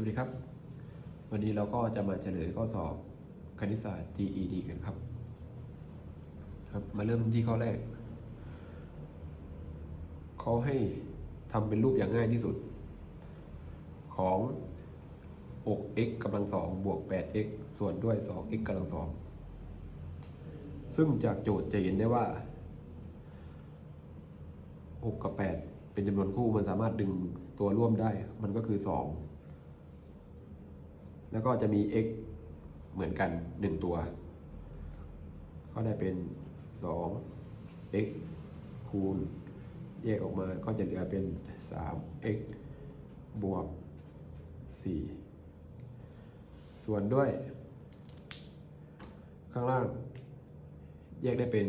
วัสดีครับ วันนี้เราก็จะมาเฉลยข้อสอบคณิตศาสตร์ GED กันครับ ครับ มาเริ่มที่ข้อแรก เขาให้ทำเป็นรูปอย่างง่ายที่สุด ของ 6x กำลังสองบวก 8x ส่วนด้วย 2x กำลังสองซึ่งจากโจทย์จะเห็นได้ว่า 6 กับ 8 เป็นจำนวนคู่มันสามารถดึงตัวร่วมได้ มันก็คือ 2 แล้วก็จะมี x เหมือนกัน 1 ตัว ก็ได้เป็น 2 x คูณ แยกออกมาก็จะเหลือเป็น 3x บวก 4 ส่วนด้วย ข้างล่าง แยกได้เป็น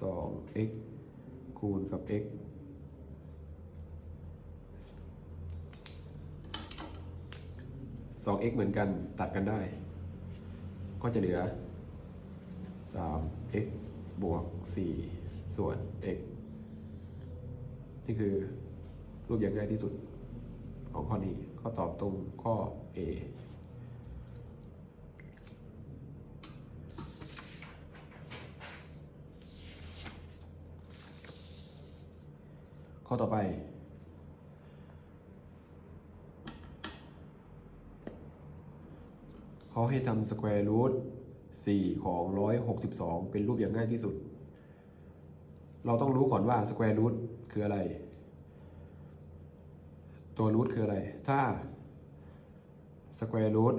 2x คูณกับ x 2x เหมือนกันตัดกันได้ ก็จะเหลือ 3x บวก 4 ส่วน x นี่คือรูปอย่างง่ายที่สุดของข้อนี้ก็ตอบตรงข้อ A ข้อต่อไป เขาให้ทำสแควร์รูท4ของ 162 เป็นรูปอย่างง่ายที่สุด เราต้องรู้ก่อนว่าสแควร์รูทคืออะไร ตัวรูทคืออะไร ถ้าสแควร์รูท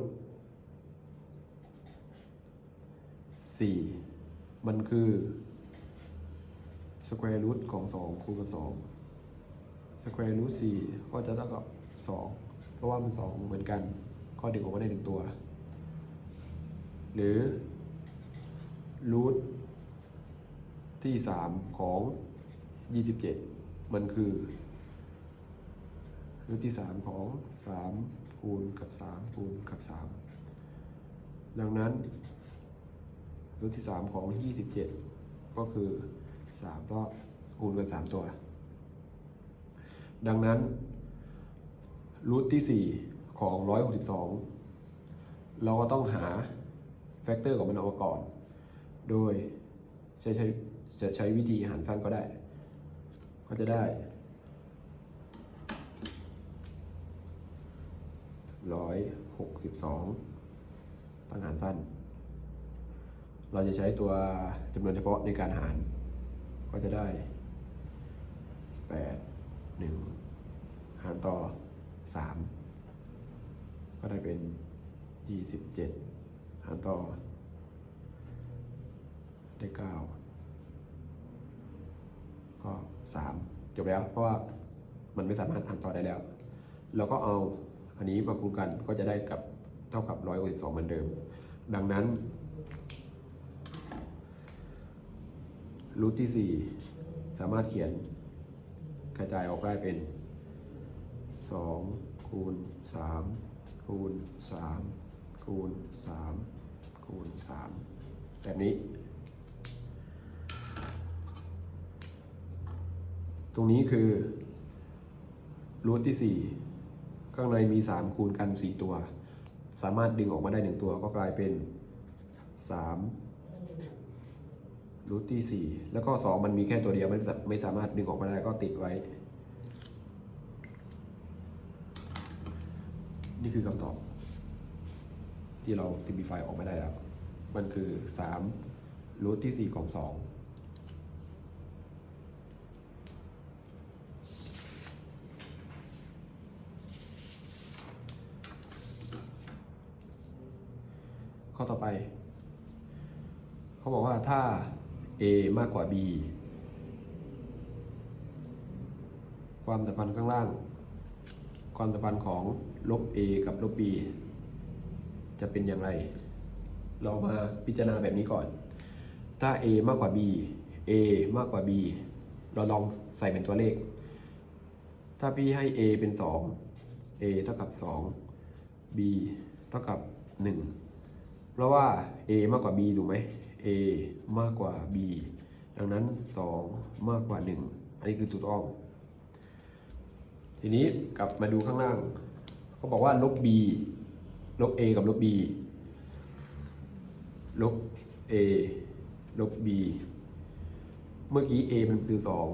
4มันคือสแควร์รูทของ 2 คูณกับ2สแควร์รูท4ก็จะเท่ากับ 2 เพราะว่ามัน 2 เหมือนกันก็ดึงออกมาได้หนึ่งตัว หรือรูทที่ 3 ของ 27 มันคือรูทที่ 3 ของ 3 คูณกับ 3 คูณกับ 3 ดังนั้นรูทที่ 3 ของ 27 ก็คือ3เพราะคูณกัน 3 ตัว ดังนั้นรูทที่ 4 ของ 162 เราก็ต้องหา แฟกเตอร์ของมันออกมาก่อน โดยใช้ใช้จะใช้วิธีหารสั้นก็ได้ ก็จะได้ร้อยหกสิบสองตั้งหารสั้น เราจะใช้ตัวจำนวนเฉพาะในการหาร ก็จะได้แปดหนึ่งหารต่อสามก็ได้เป็นยี่สิบเจ็ด หารต่อ ได้เก้าก็สามจบแล้ว เพราะว่ามันไม่สามารถหารต่อได้แล้ว เราก็เอาอันนี้มาคูณกันก็จะได้กับเท่ากับร้อยสิบสองเหมือนเดิม ดังนั้นรูทที่สี่สามารถเขียนกระจายออกได้เป็นสองคูณสามคูณสามคูณสาม คูณสามแบบนี้ ตรงนี้คือรูทที่สี่ข้างในมีสามคูณกันสี่ตัว สามารถดึงออกมาได้หนึ่งตัวก็กลายเป็นสามรูทที่สี่แล้วก็สองมันมีแค่ตัวเดียวไม่ไม่สามารถดึงออกมาได้ก็ติดไว้ นี่คือคำตอบ ที่เรา simplify ออกมาได้แล้ว มันคือ3รูทที่ 4 ของ 2 ข้อต่อไป เขาบอกว่าถ้า a มากกว่า b ความสัมพันธ์ข้างล่าง ความสัมพันธ์ของลบ a กับลบ b จะเป็นอย่างไร เรามาพิจารณาแบบนี้ก่อน ถ้า a มากกว่า b a มากกว่า b เราลองใส่เป็นตัวเลข ถ้าพี่ให้ a เป็น 2 a เท่ากับ 2 b เท่ากับ 1 เพราะว่า a มากกว่า b ถูกไหม a มากกว่า b ดังนั้น 2 มากกว่า 1 อันนี้คือถูกต้อง ทีนี้กลับมาดูข้างล่าง เขาบอกว่าลบ b ลบ a กับลบ b ลบ a ลบ b เมื่อกี้ a มันคือสอง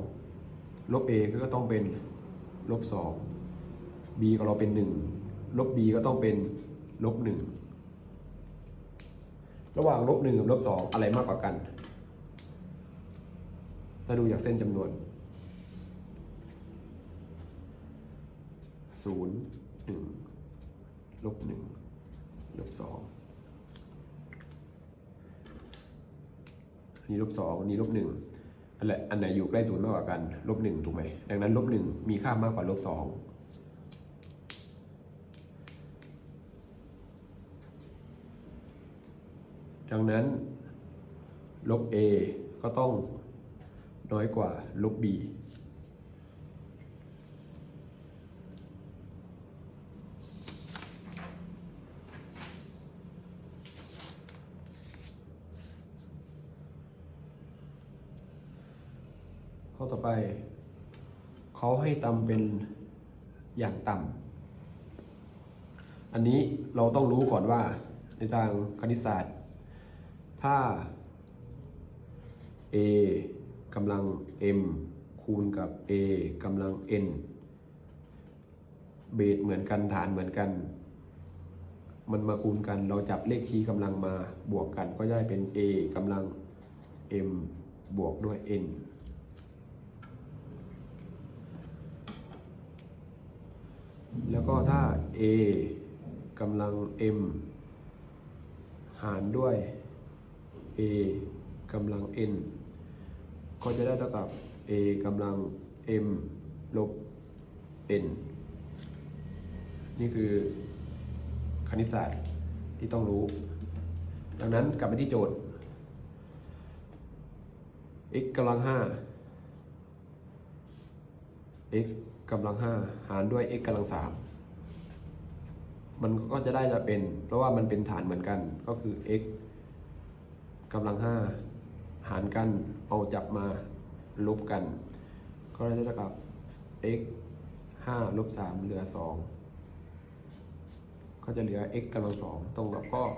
ลบ a ก็ต้องเป็นลบสอง b ของเราเป็นหนึ่งลบ b ก็ต้องเป็นลบหนึ่งระหว่างลบหนึ่งกับลบสองอะไรมากกว่ากัน ถ้าดูจากเส้นจำนวนศูนย์หนึ่งลบหนึ่ง ลบสองอันนี้ลบสองอันนี้ลบหนึ่งอันไหนอันไหนอยู่ใกล้ศูนย์มากกว่ากันลบหนึ่งถูกไหมดังนั้นลบหนึ่งมีค่ามากกว่าลบสองดังนั้นลบ a ก็ต้องน้อยกว่าลบ b ข้อต่อไปเขาให้ตำเป็นอย่างต่ำอันนี้เราต้องรู้ก่อนว่าในทางคณิตศาสตร์ ถ้า a กำลัง m คูณกับ a กำลัง n เบสเหมือนกันฐานเหมือนกัน มันมาคูณกันเราจับเลขคีย์กำลังมาบวกกันก็ได้เป็น a กำลัง m บวกด้วย n แล้วก็ถ้า a กำลัง m หารด้วย a กำลัง n ก็จะได้เท่ากับ a กำลัง m ลบ n นี่คือคณิตศาสตร์ที่ต้องรู้ ดังนั้นกลับไปที่โจทย์ x กำลัง5 x กำลัง5หารด้วย x กำลัง3มันก็จะได้จะเป็น เพราะว่ามันเป็นฐานเหมือนกันก็คือ x กำลัง5หารกันเอาจับมาลบกัน ก็ได้เท่ากับ x 5ลบ3เหลือ 2 ก็จะเหลือ x กำลัง2ตรงกับข้อ4